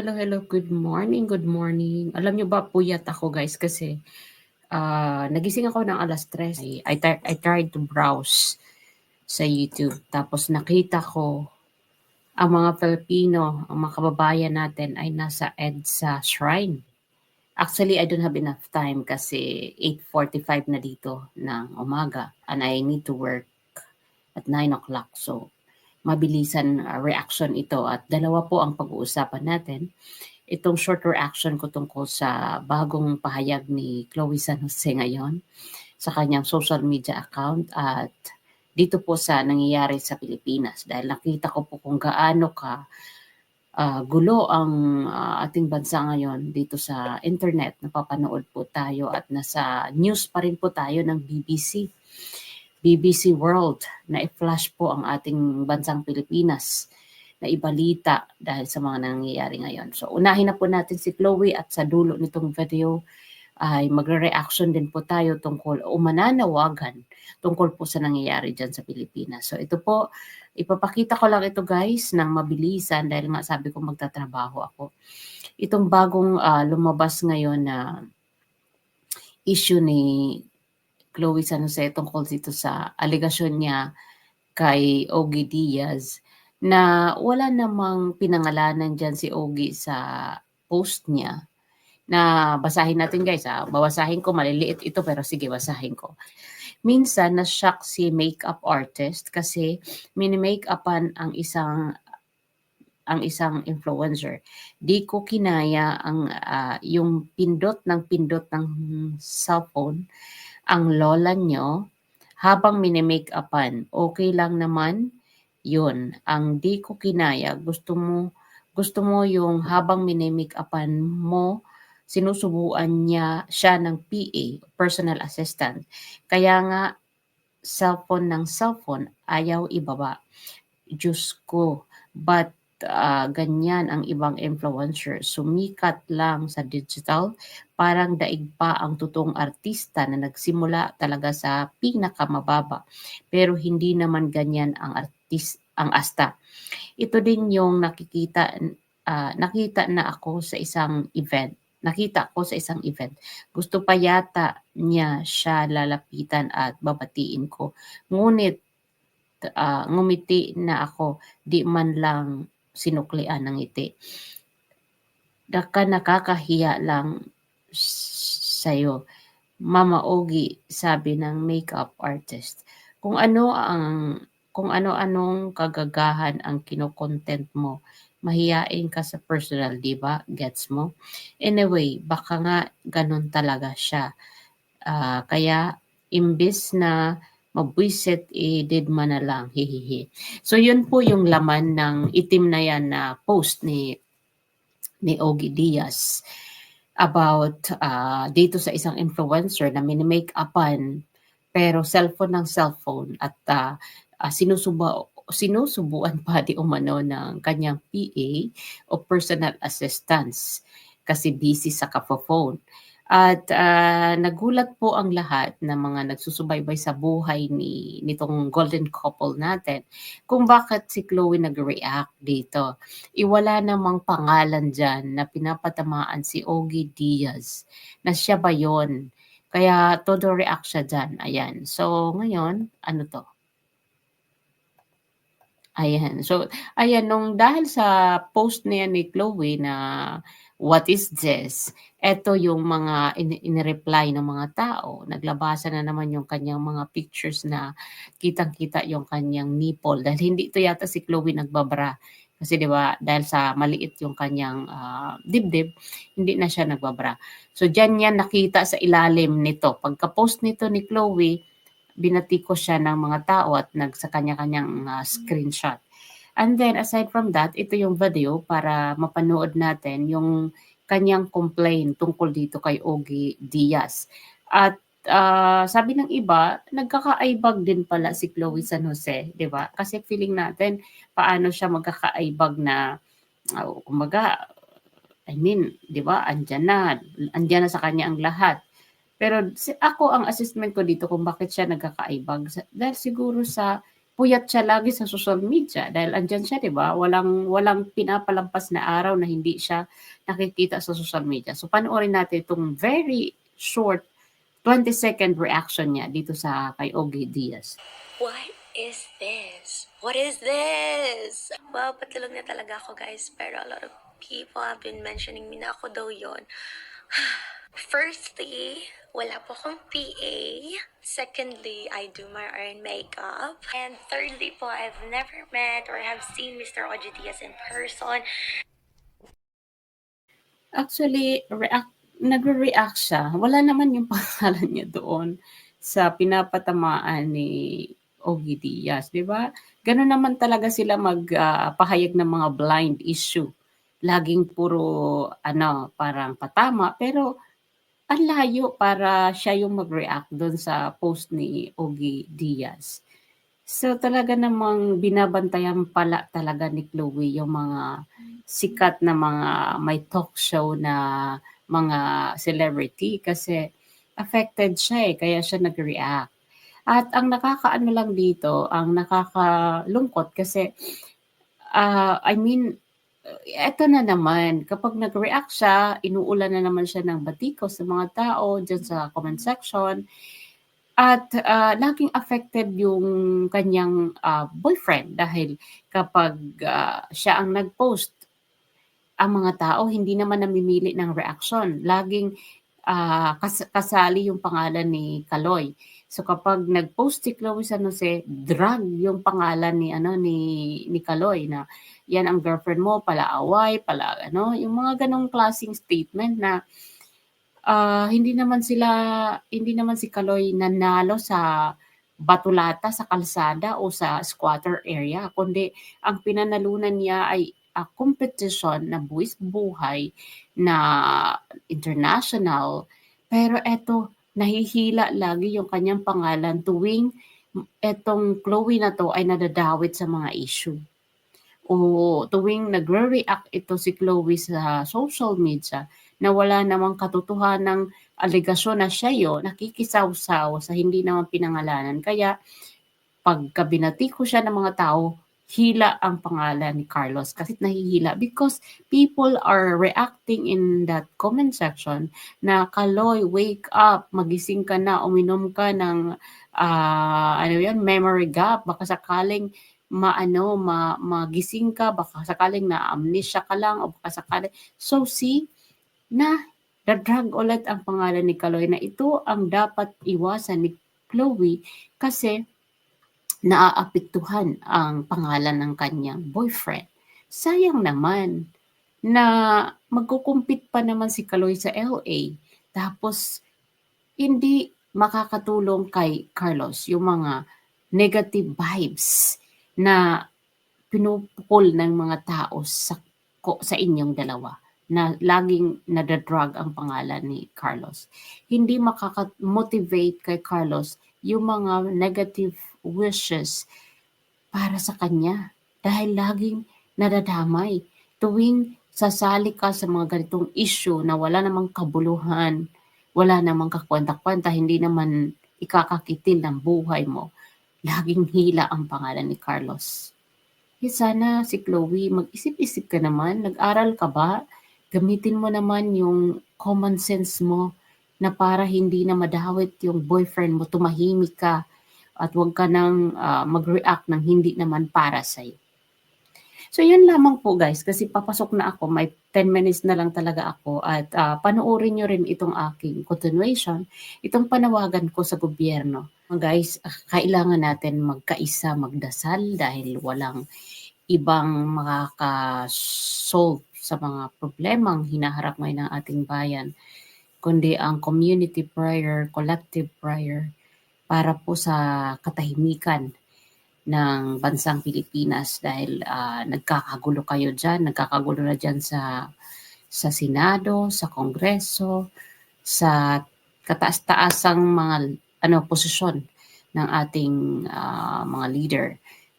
Hello, hello. Good morning, good morning. Alam niyo ba puyat ako guys kasi ah, nagising ako ng alas 3. I, I, I tried to browse sa YouTube. Tapos nakita ko ang mga Filipino, ang mga kababayan natin ay nasa EDSA Shrine. Actually, I don't have enough time kasi 8.45 na dito ng umaga and I need to work at 9 o'clock. So, mabilisan uh, reaction ito at dalawa po ang pag-uusapan natin. Itong short reaction ko tungkol sa bagong pahayag ni Chloe San Jose ngayon sa kanyang social media account at dito po sa nangyayari sa Pilipinas dahil nakita ko po kung gaano ka uh, gulo ang uh, ating bansa ngayon dito sa internet. Napapanood po tayo at nasa news pa rin po tayo ng BBC BBC World na i-flash po ang ating bansang Pilipinas na ibalita dahil sa mga nangyayari ngayon. So unahin na po natin si Chloe at sa dulo nitong video ay magre-reaction din po tayo tungkol o mananawagan tungkol po sa nangyayari dyan sa Pilipinas. So ito po, ipapakita ko lang ito guys ng mabilisan dahil nga sabi ko magtatrabaho ako. Itong bagong uh, lumabas ngayon na issue ni Chloe San Jose tungkol dito sa aligasyon niya kay Ogie Diaz na wala namang pinangalanan dyan si Ogie sa post niya na basahin natin guys ha. Babasahin ko, maliliit ito pero sige basahin ko. Minsan na-shock si makeup artist kasi mini-makeupan ang isang ang isang influencer. Di ko kinaya ang uh, yung pindot ng pindot ng cellphone ang lola nyo habang minimake-upan. Okay lang naman yun. Ang di ko kinaya, gusto mo, gusto mo yung habang minimake-upan mo, sinusubuan niya siya ng PA, personal assistant. Kaya nga, cellphone ng cellphone, ayaw ibaba. Diyos ko, but uh, ganyan ang ibang influencer. Sumikat lang sa digital, parang daig pa ang totoong artista na nagsimula talaga sa pinakamababa. Pero hindi naman ganyan ang artist ang asta. Ito din yung nakikita uh, nakita na ako sa isang event. Nakita ko sa isang event. Gusto pa yata niya siya lalapitan at babatiin ko. Ngunit uh, ngumiti na ako, di man lang sinuklian ng ngiti. Daka nakakahiya lang sa'yo. Mama Ogi, sabi ng makeup artist. Kung ano ang kung ano-anong kagagahan ang kinokontent mo, mahiyain ka sa personal, di ba? Gets mo? Anyway, baka nga ganun talaga siya. Uh, kaya, imbis na mabwisit, eh, didma na lang, hihihi. So, yun po yung laman ng itim na yan na post ni ni Ogie Diaz about uh, dito sa isang influencer na mini-make upan pero cellphone ng cellphone at uh, uh, sinusuba sinusubuan pa di umano ng kanyang PA o personal assistance kasi busy sa kapo-phone. At uh, nagulat po ang lahat ng mga nagsusubaybay sa buhay ni nitong golden couple natin kung bakit si Chloe nag-react dito. Iwala namang pangalan dyan na pinapatamaan si Ogie Diaz na siya ba yon? Kaya todo react siya dyan. Ayan. So ngayon, ano to? Ayan. So, ayan, nung dahil sa post na yan ni Chloe na what is this? Ito yung mga in-reply ng mga tao. Naglabasa na naman yung kanyang mga pictures na kitang-kita yung kanyang nipple. Dahil hindi ito yata si Chloe nagbabra. Kasi 'di ba, dahil sa maliit yung kanyang uh, dibdib, hindi na siya nagbabra. So diyan niya nakita sa ilalim nito. Pagka-post nito ni Chloe, binati ko siya ng mga tao at nag sa kanya-kanyang uh, screenshot. And then aside from that, ito yung video para mapanood natin yung kanyang complaint tungkol dito kay Ogie Diaz. At uh, sabi ng iba, nagkakaaibag din pala si Chloe San Jose, 'di ba? Kasi feeling natin paano siya magkakaaibag na uh, kumbaga I mean, 'di ba? Andiyan na, andiyan na sa kanya ang lahat. Pero si, ako ang assessment ko dito kung bakit siya nagkakaaibag dahil siguro sa puyat siya lagi sa social media dahil andyan siya, 'di ba? Walang walang pinapalampas na araw na hindi siya nakikita sa social media. So panoorin natin itong very short 20 second reaction niya dito sa kay Ogie Diaz. What is this? What is this? Wow, patulog na talaga ako guys. Pero a lot of people have been mentioning me na ako daw yon. Firstly, wala po akong PA. Secondly, I do my own makeup. And thirdly po, I've never met or have seen Mr. Oji in person. Actually, react nagre-react siya. Wala naman yung pangalan niya doon sa pinapatamaan ni Ogie Diaz, 'di ba? Gano'n naman talaga sila magpahayag ng mga blind issue. Laging puro ano, parang patama pero ang layo para siya yung mag-react doon sa post ni Ogie Diaz. So talaga namang binabantayan pala talaga ni Chloe yung mga sikat na mga may talk show na mga celebrity kasi affected siya eh, kaya siya nag-react. At ang nakakaano lang dito, ang nakakalungkot kasi ah, I mean, eto na naman, kapag nag-react siya, inuulan na naman siya ng batikos sa mga tao dyan sa comment section. At ah, laging affected yung kanyang ah, boyfriend dahil kapag ah, siya ang nag-post, ang mga tao hindi naman namimili ng reaction. Laging ah, kas- kasali yung pangalan ni Kaloy. So kapag nag-post si Chloe San Jose, drag yung pangalan ni ano ni ni Kaloy na yan ang girlfriend mo, pala away, pala ano, yung mga ganong klaseng statement na ah, hindi naman sila hindi naman si Kaloy nanalo sa batulata sa kalsada o sa squatter area kundi ang pinanalunan niya ay a competition na buwis buhay na international. Pero eto nahihila lagi yung kanyang pangalan tuwing etong Chloe na to ay nadadawit sa mga issue o tuwing nagre-react ito si Chloe sa social media na wala namang katotohanang alegasyon na siya yun, nakikisawsaw sa hindi naman pinangalanan. Kaya pagka binati ko siya ng mga tao, hila ang pangalan ni Carlos kasi nahihila because people are reacting in that comment section na Kaloy, wake up, magising ka na, uminom ka ng ah, ano yan, memory gap, baka sakaling maano, ma, magising ka, baka sakaling na amnesia ka lang o baka sakaling so see na drag ulit ang pangalan ni Kaloy na ito ang dapat iwasan ni Chloe kasi naaapektuhan ang pangalan ng kanyang boyfriend. Sayang naman na magkukumpit pa naman si Kaloy sa LA tapos hindi makakatulong kay Carlos yung mga negative vibes na pinupukol ng mga tao sa sa inyong dalawa na laging nadadrag ang pangalan ni Carlos. Hindi makaka-motivate kay Carlos yung mga negative wishes para sa kanya dahil laging nadadamay tuwing sasali ka sa mga ganitong issue na wala namang kabuluhan, wala namang kakwenta-kwenta, hindi naman ikakakitin ng buhay mo. Laging hila ang pangalan ni Carlos. Eh sana si Chloe, mag-isip-isip ka naman, nag-aral ka ba? Gamitin mo naman yung common sense mo na para hindi na madawit yung boyfriend mo, tumahimik ka at huwag ka nang ah, mag-react ng hindi naman para sa'yo. So yun lamang po guys, kasi papasok na ako, may 10 minutes na lang talaga ako at ah, panoorin nyo rin itong aking continuation, itong panawagan ko sa gobyerno. Guys, ah, kailangan natin magkaisa, magdasal dahil walang ibang makaka-solve sa mga problemang hinaharap ngayon ng ating bayan, kundi ang community prayer, collective prayer para po sa katahimikan ng bansang Pilipinas dahil ah, nagkakagulo kayo dyan, nagkakagulo na dyan sa sa Senado, sa Kongreso, sa kataas-taasang mga ano posisyon ng ating ah, mga leader.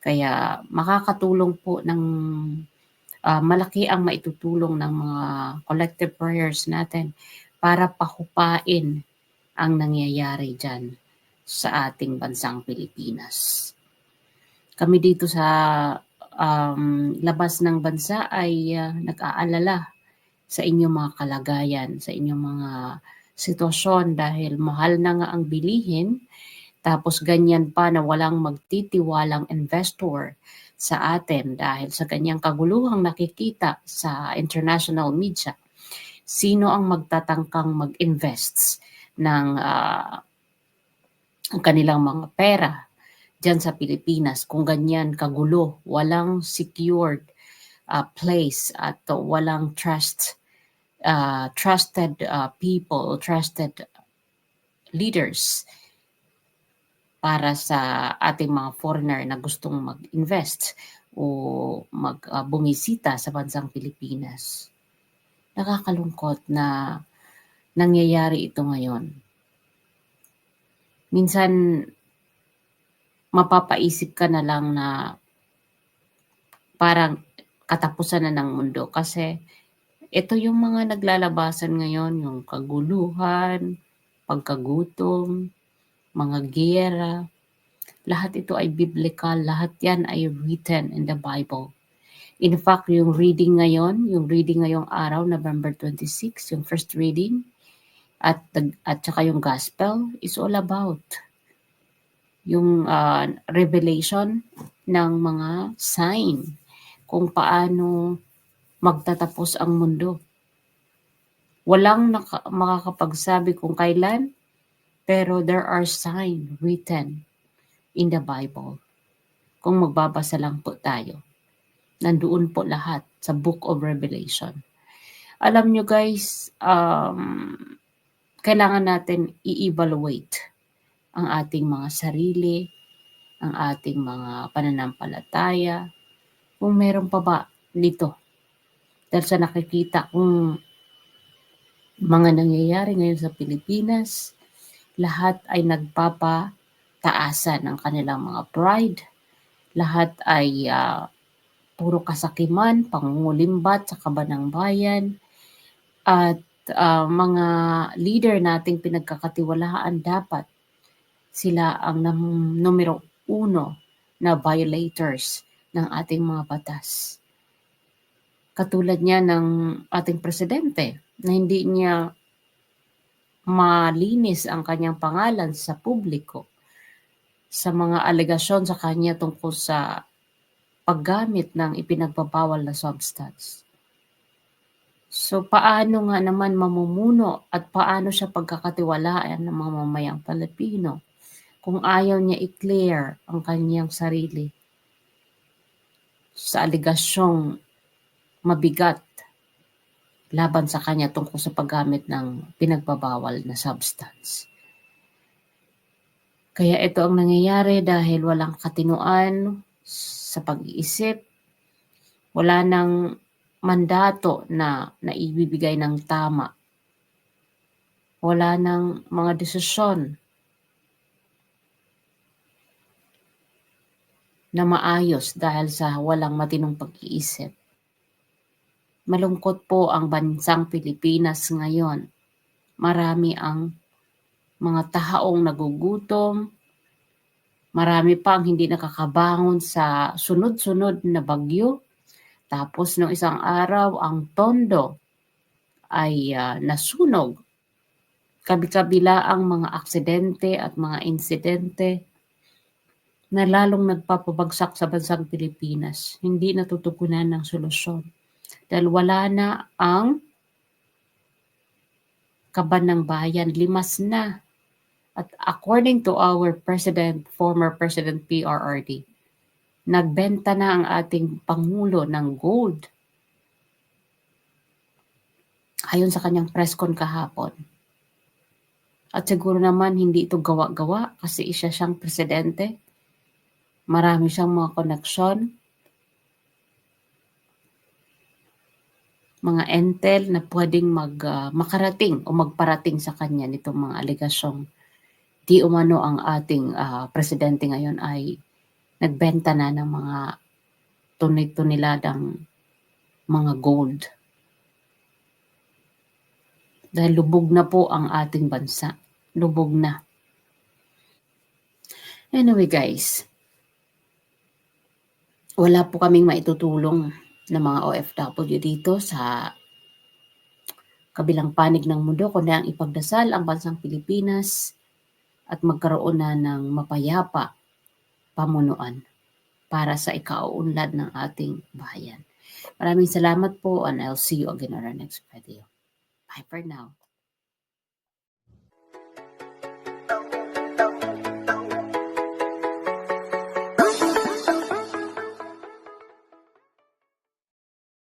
Kaya makakatulong po ng ah, malaki ang maitutulong ng mga collective prayers natin para pahupain ang nangyayari dyan sa ating bansang Pilipinas. kami dito sa um, labas ng bansa ay ah, nag-aalala sa inyong mga kalagayan, sa inyong mga sitwasyon dahil mahal na nga ang bilihin tapos ganyan pa na walang magtitiwalang investor sa atin dahil sa ganyang kaguluhang nakikita sa international media. Sino ang magtatangkang mag-invest ng ah, ang kanilang mga pera dyan sa Pilipinas kung ganyan kagulo, walang secured uh, place at walang trust uh, trusted uh, people, trusted leaders para sa ating mga foreigner na gustong mag-invest o mag uh, sa bansang Pilipinas. Nakakalungkot na nangyayari ito ngayon. Minsan mapapaisip ka na lang na parang katapusan na ng mundo kasi ito yung mga naglalabasan ngayon, yung kaguluhan, pagkagutom, mga gera, lahat ito ay biblical, lahat yan ay written in the Bible. In fact, yung reading ngayon, yung reading ngayong araw, November 26, yung first reading, at, at saka yung gospel is all about yung uh, revelation ng mga sign kung paano magtatapos ang mundo. Walang naka- makakapagsabi kung kailan, pero there are signs written in the Bible. Kung magbabasa lang po tayo. Nandoon po lahat sa Book of Revelation. Alam nyo guys, um, kailangan natin i-evaluate ang ating mga sarili, ang ating mga pananampalataya, kung meron pa ba nito. Dahil sa nakikita kong mga nangyayari ngayon sa Pilipinas, lahat ay nagpapataasan ng kanilang mga pride. Lahat ay uh, puro kasakiman, pangungulimbat sa kabanang bayan. At uh, mga leader nating pinagkakatiwalaan dapat sila ang numero uno na violators ng ating mga batas. Katulad niya ng ating presidente na hindi niya malinis ang kanyang pangalan sa publiko sa mga alegasyon sa kanya tungkol sa paggamit ng ipinagbabawal na substance. So paano nga naman mamumuno at paano siya pagkakatiwalaan ng mga mamayang Pilipino kung ayaw niya i-clear ang kanyang sarili sa aligasyong mabigat laban sa kanya tungkol sa paggamit ng pinagbabawal na substance. Kaya ito ang nangyayari dahil walang katinuan sa pag-iisip, wala nang mandato na naibibigay ng tama. Wala nang mga desisyon na maayos dahil sa walang matinong pag-iisip. Malungkot po ang bansang Pilipinas ngayon. Marami ang mga tahaong nagugutom, marami pa ang hindi nakakabangon sa sunod-sunod na bagyo. Tapos nung isang araw, ang tondo ay uh, nasunog. Kabi-kabila ang mga aksidente at mga insidente na lalong nagpapabagsak sa bansang Pilipinas. Hindi natutugunan ng solusyon dahil wala na ang kaban ng bayan, limas na. At according to our president, former President PRRD, nagbenta na ang ating Pangulo ng gold. Ayon sa kanyang press con kahapon. At siguro naman hindi ito gawa-gawa kasi isa siyang presidente. Marami siyang mga koneksyon mga entel na pwedeng mag, uh, makarating o magparating sa kanya nitong mga aligasyong di umano ang ating uh, presidente ngayon ay nagbenta na ng mga tunay-tuniladang mga gold. Dahil lubog na po ang ating bansa. Lubog na. Anyway guys, wala po kaming maitutulong ng mga OFW dito sa kabilang panig ng mundo, kundi ang ipagdasal ang bansang Pilipinas at magkaroon na ng mapayapa pamunuan para sa ikauunlad ng ating bayan. Maraming salamat po and I'll see you again on our next video. Bye for now.